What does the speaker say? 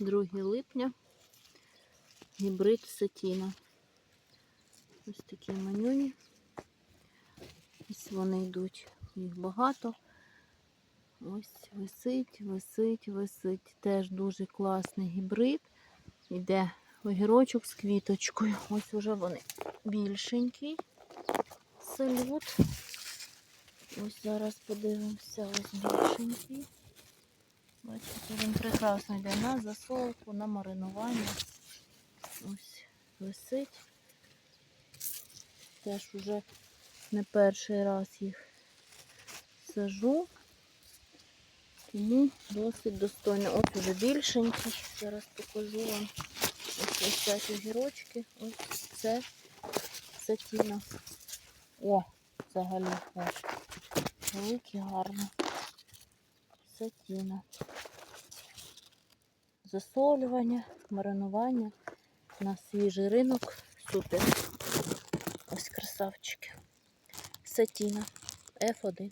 2 липня. Гібрид сатіна. Ось такі манюні. Ось вони йдуть. Їх багато. Ось висить, висить, висить. Теж дуже класний гібрид. Іде огірочок з квіточкою. Ось уже вони більшенький. Салют. Ось зараз подивимося, ось більшенький. Бачите, він прекрасно йде на засолку, на маринування. Ось висить. Теж уже не перший раз їх сажу. Тому досить достойно. Ось уже більшенький. Зараз покажу вам. Ось ось цять огірочки. Ось це сатіна. О, взагалі. Великий гарно. Сатіна. Засолювання, маринування на свіжий ринок. Супер. Ось красавчики. Сатіна. F1.